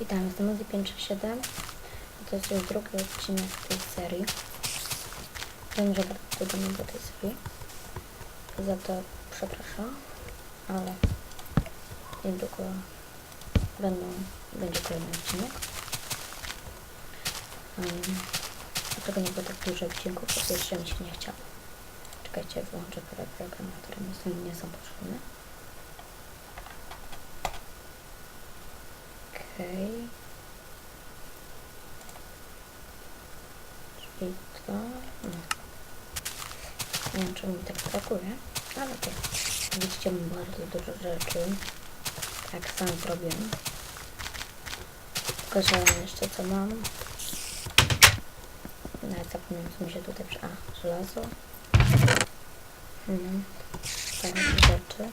Witam, jestem Modi 537 i to jest już drugi odcinek tej serii. Wiem, że bardzo dodamy do tej serii. Za to przepraszam, ale niedługo będą, będzie kolejny odcinek. Um, dlatego nie było tak dużo odcinków, bo jeszcze mi się nie chciało. Czekajcie, wyłączę parę program, które mi nie są potrzebne. Okej. Czyli to... No. Nie wiem, czemu mi tak brakuje, ale to widzicie mam bardzo dużo rzeczy. Tak sam zrobiłem. Pokażę wam jeszcze co mam. Nawet zapomniałem co mi się tutaj... A, żelazo. Mhm. Takie rzeczy.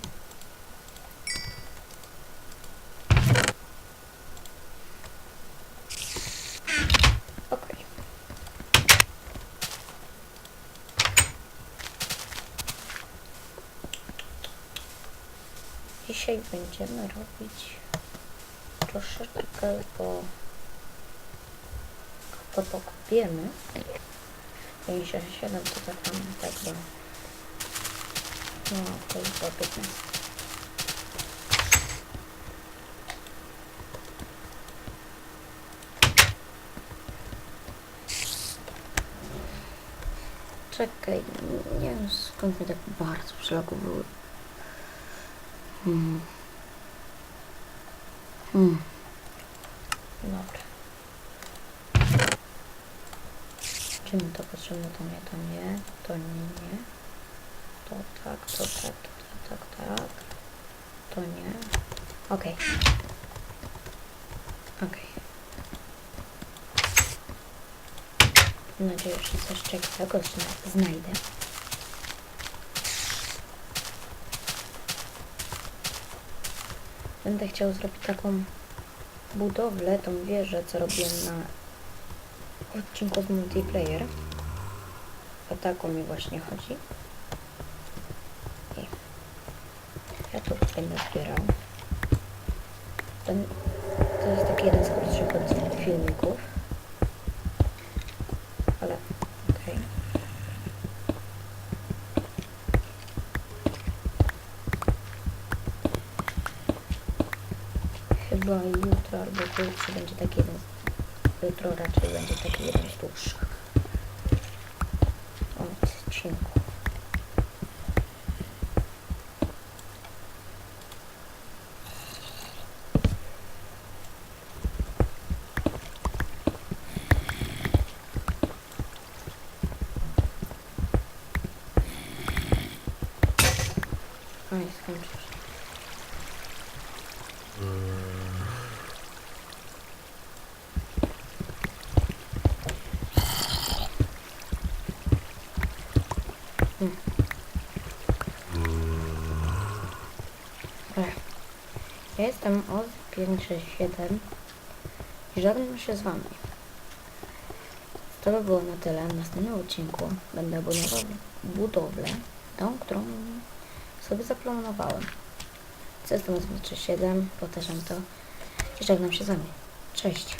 Dzisiaj będziemy robić troszeczkę, bo to pokupiemy. 57 to tak mamy tak, bo no to już było 15. Czekaj, nie wiem skąd mi tak bardzo przylagowały. Hmm. Hmm. Dobra. Czy mi to potrzebne? To nie, to nie, to nie, nie. To tak, to tak, to tak, tak, tak. To nie. Okej. Okej. Mam nadzieję, że coś zna- znajdę. Będę chciał zrobić taką budowlę, tą wieżę, co robiłem na odcinku z multiplayer. O taką mi właśnie chodzi. I ja tu będę zbierał. Ten, to jest taki jeden z krótszych od- filmików. Ale okej. Chyba jutro albo pojutrze będzie taki jeden. Jutro raczej będzie taki jeden z dłuższych odcinków. No i Dobra. Ja jestem Oz567 i żegnam się z wami. To by było na tyle. W następnym odcinku będę budował budowlę, tą, którą sobie zaplanowałem. Jestem Oz567, powtarzam to i żegnam się z wami. Cześć.